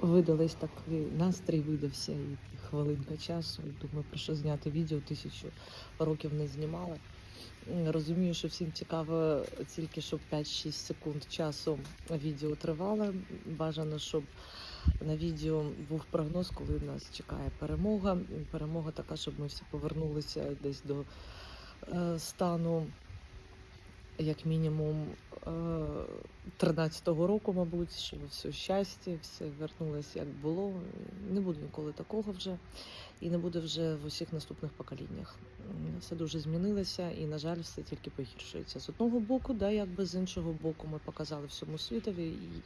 видались такий настрій видався і хвилинка часу. І думаю, про що зняти відео тисячу років не знімала. Розумію, що всім цікаво тільки щоб 5-6 секунд часу відео тривало. Бажано, щоб на відео був прогноз, коли нас чекає перемога. Перемога така, щоб ми всі повернулися десь до е, стану, як мінімум, 13-го року, мабуть, що все щастя, все вернулося як було. Не буде ніколи такого вже, і не буде вже в усіх наступних поколіннях. Все дуже змінилося, і, на жаль, все тільки погіршується. З одного боку, да, якби з іншого боку, ми показали всьому світові, і,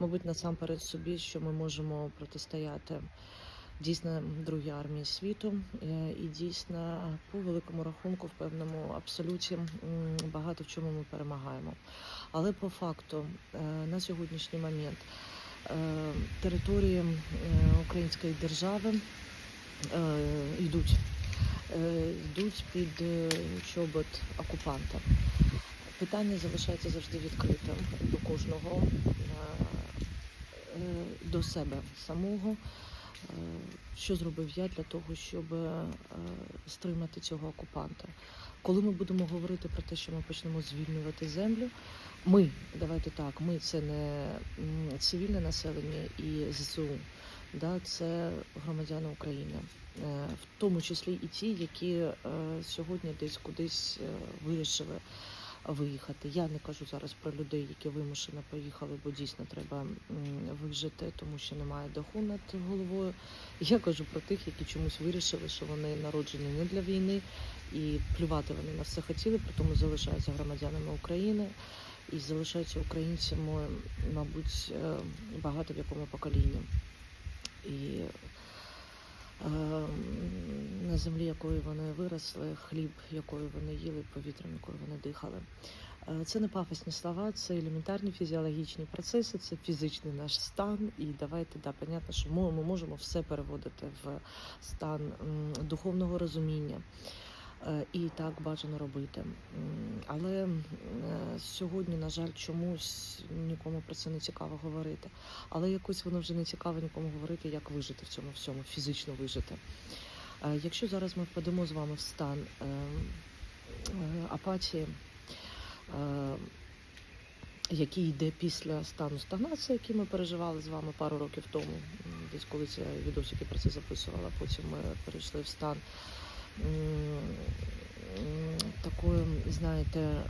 мабуть, насамперед собі, що ми можемо протистояти дійсно другій армії світу, Е, і дійсно по великому рахунку, в певному абсолюті багато в чому ми перемагаємо. Але по факту е, на сьогоднішній момент е, території української держави йдуть, йдуть під чобот окупанта. Питання залишається завжди відкритим до кожного, до себе самого. Що зробив я для того, щоб е, стримати цього окупанта? Коли ми будемо говорити про те, що ми почнемо звільнювати землю, ми, давайте так, ми це не цивільне населення і ЗСУ, да, це громадяни України, Е, в тому числі і ті, які е, сьогодні десь кудись вирішили виїхати. Я не кажу зараз про людей, які вимушено поїхали, бо дійсно треба вижити, тому що немає даху над головою. Я кажу про тих, які чомусь вирішили, що вони народжені не для війни, і плювати вони на все хотіли, при тому залишаються громадянами України і залишаються українцями, мабуть, е, багато в якому поколінні. І на землі, якої вони виросли, хліб, якою вони їли, повітрям, якою вони дихали. Е, Це не пафосні слова, це елементарні фізіологічні процеси, це фізичний наш стан. І давайте, да, понятно, що ми, ми можемо все переводити в стан духовного розуміння. Е, І так бажано робити. Але е, сьогодні, на жаль, чомусь нікому про це не цікаво говорити. Але якось воно вже не цікаво нікому говорити, як вижити в цьому всьому, фізично вижити. Е, Якщо зараз ми впадемо з вами в стан апатії, який йде після стану стагнації, який ми переживали з вами пару років тому, десь коли я відосики про це записувала, потім ми перейшли в стан такої, знаєте, е,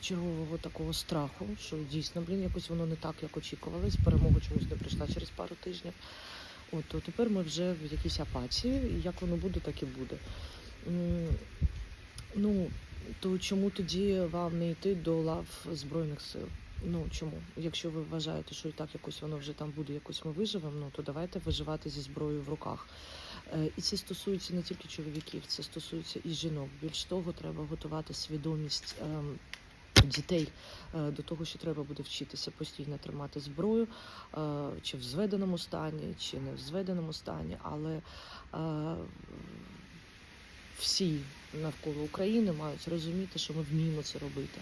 чергового такого страху, що дійсно, блін, якось воно не так, як очікувалось. Перемога чомусь не прийшла через пару тижнів. От, то тепер ми вже в якійсь апатії, і як воно буде, так і буде. Ну, то чому тоді вам не йти до лав Збройних сил? Ну чому? Якщо ви вважаєте, що і так якось воно вже там буде, якось ми виживемо, ну то давайте виживати зі зброєю в руках. Е, І це стосується не тільки чоловіків, це стосується і жінок. Більш того, треба готувати свідомість. ем, Дітей е, до того, що треба буде вчитися постійно тримати зброю, е, чи в зведеному стані, чи не в зведеному стані, але всі навколо України мають розуміти, що ми вміємо це робити.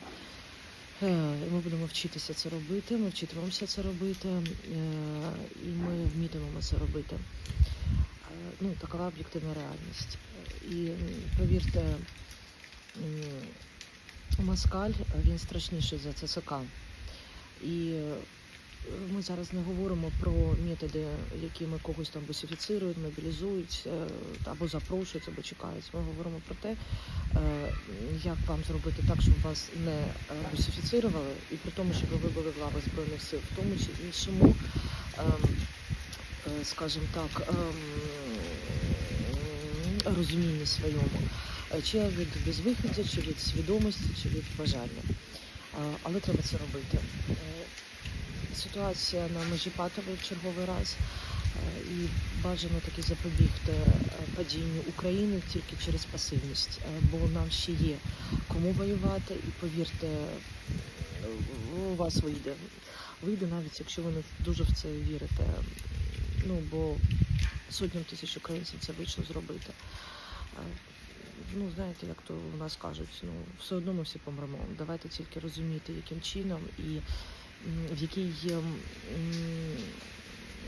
Ми будемо вчитися це робити, ми вчитимемося це робити, і ми вмітимемо це робити. Ну, такова об'єктивна реальність. І повірте, м, Москаль він страшніший за ЦСК. І е, ми зараз не говоримо про методи, якими когось там бусифіцирують, мобілізують е, або запрошують, або чекають. Ми говоримо про те, е, як вам зробити так, щоб вас не бусифіцирували, і при тому, щоб ви були в збройних сил, в тому чи іншому, ем, скажімо так, ем, розумінні своєму, Е, чи від безвиходя, чи від свідомості, чи від бажання. Е, Але треба це робити. Е, Ситуація на межі патової в черговий раз. І бажано таки запобігти падінню України тільки через пасивність, бо нам ще є кому воювати, і повірте, у вас вийде. Вийде навіть, якщо ви не дуже в це вірите. Ну бо сотням тисяч українців це вийшло зробити. Ну, знаєте, як то в нас кажуть, ну все одно ми всі помремо. Давайте тільки розуміти, яким чином і в якій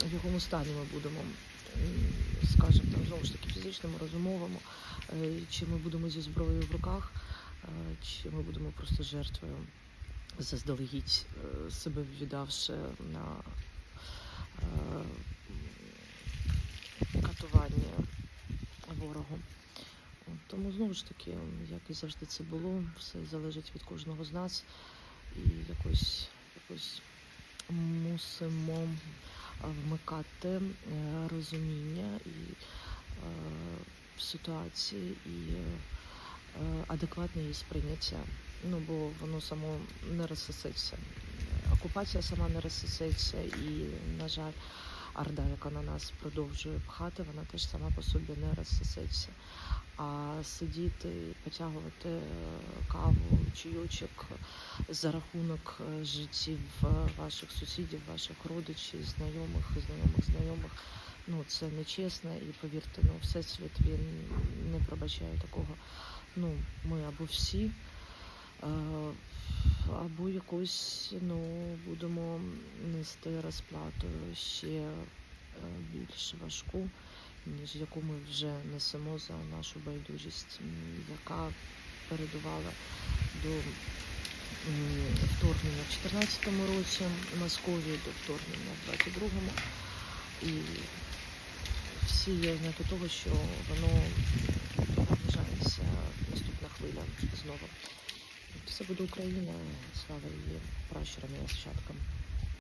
в якому стані ми будемо, скажімо, там знову ж таки фізичному, розумовому, е, чи ми будемо зі зброєю в руках, е, чи ми будемо просто жертвою, заздалегідь е, себе віддавши на От, знову ж таки, як і завжди це було, все залежить від кожного з нас. І якось, якось мусимо вмикати е, розуміння і е, ситуації і е, адекватне її сприйняття. Ну, бо воно само не розсосеться. Окупація сама не розсосеться, і, на жаль, орда, яка на нас продовжує пхати, вона теж сама по собі не розсосеться. А сидіти, потягувати е, каву, чайочок за рахунок е, життів е, ваших сусідів, ваших родичів, знайомих, знайомих, знайомих. Ну, це нечесно, і повірте, ну, всесвіт він не пробачає такого. Ну, ми або всі, або якось ну, будемо нести розплату ще більш важку, ніж яку ми вже несемо за нашу байдужість, яка передувала до вторгнення в 2014 році Московії, до вторгнення в 22-му. І всі є ознаки того, що воно наближається наступна хвиля знову. Все буде Україна, слава її пращурам і нащадкам.